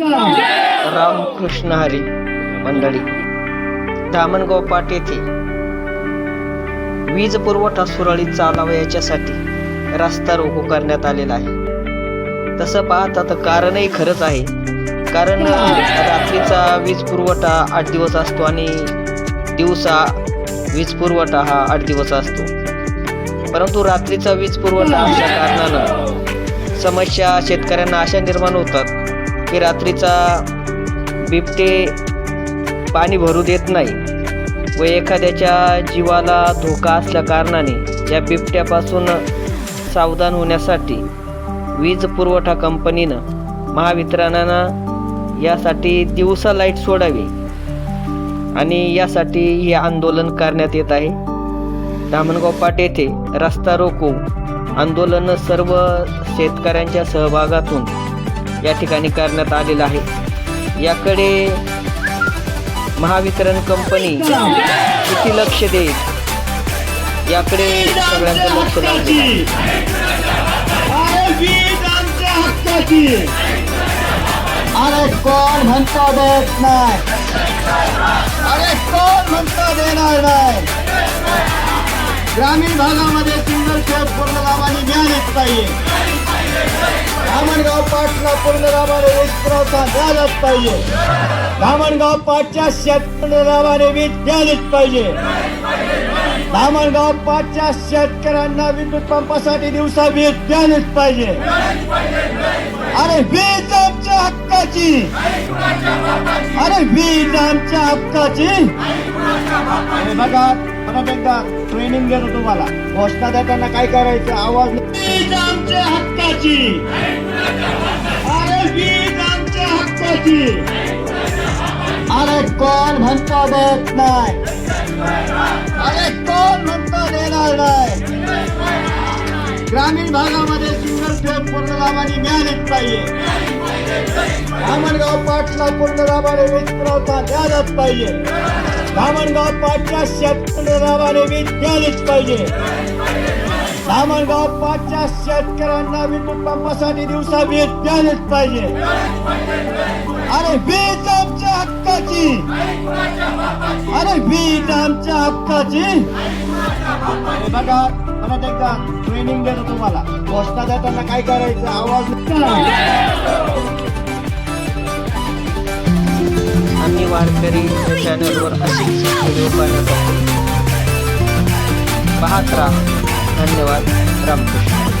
रामकृष्ण हरी मंडळी धामणगाव पाट येथे वीज पुरवठा सुरळीत चालावा याच्यासाठी रस्ता रोको करण्यात आलेला आहे. तसं पाहता तर कारणही खरंच आहे. कारण रात्रीचा वीज पुरवठा आठ दिवस असतो आणि दिवसा वीज पुरवठा हा आठ दिवस असतो. परंतु रात्रीचा वीज पुरवठा असल्या कारणानं समस्या शेतकऱ्यांना अशा निर्माण होतात की रात्रीचा बिबटे पाणी भरू देत नाही व एखाद्याच्या जीवाला धोका असल्या कारणाने या बिबट्यापासून सावधान होण्यासाठी वीज पुरवठा कंपनीनं महावितरणानं यासाठी दिवसा लाइट सोडावी आणि यासाठी हे आंदोलन करण्यात येत आहे. धामणगाव पाट येथे रस्ता रोको आंदोलन सर्व शेतकऱ्यांच्या सहभागातून या ठिकाणी करण्यात आलेला आहे. याकडे महावितरण कंपनी किती लक्ष देईल? याकडे सगळ्यांचं लक्ष लागलेलं अरे कोण म्हणता देत नाही? अरे कोण म्हणता देणार नाही? ग्रामीण भागामध्ये सिंगल खेळ पूर्ण लाभाने येत पाहिजे धामणगाव पाठला पूर्ण लाभाने वीज पुरवठा झालाच पाहिजे. धामणगाव पाचच्या शेतकरी लाभाने वीज मिळालीच पाहिजे. धामणगाव पाठच्या शेतकऱ्यांना विद्युत पंपासाठी दिवसा वीज द्यायलाच पाहिजे. अरे वीज हक्काची. अरे वीज आमच्या हक्काची. बघा परत एकदा ट्रेनिंग देतो तुम्हाला. घोषणा देताना काय करायचं? आवाज वीज आमच्या हक्काची. अरे वीज आमच्या हक्काची. अरे कोण म्हणता देत नाही? अरे कोण म्हणता देणार नाही? ग्रामीण भागामध्ये सिंगल फेज पूर्ण लाभाने मिळालीच पाहिजे. धामणगाव पाटला पूर्ण लाभाने वीज पुरवठा मिळालाच पाहिजे. धामणगाव पाचच्या शेतकरी लाभाने वीज मिळालीच पाहिजे. धामणगाव पाचच्या शेतकऱ्यांना विद्युत पंपासाठी दिवसा वीज पाहिजे. अरे वीज आमच्या हक्काची. अरे वीज आमच्या हक्काची. बघा परत एकदा ट्रेनिंग देतो तुम्हाला. घोषणा देताना काय करायचं? आवाज आम्ही वारकरी चॅनलवर अशिक्षित व्हिडिओ पाहण्यासाठी पाहत राहा. धन्यवाद. रामकृष्ण.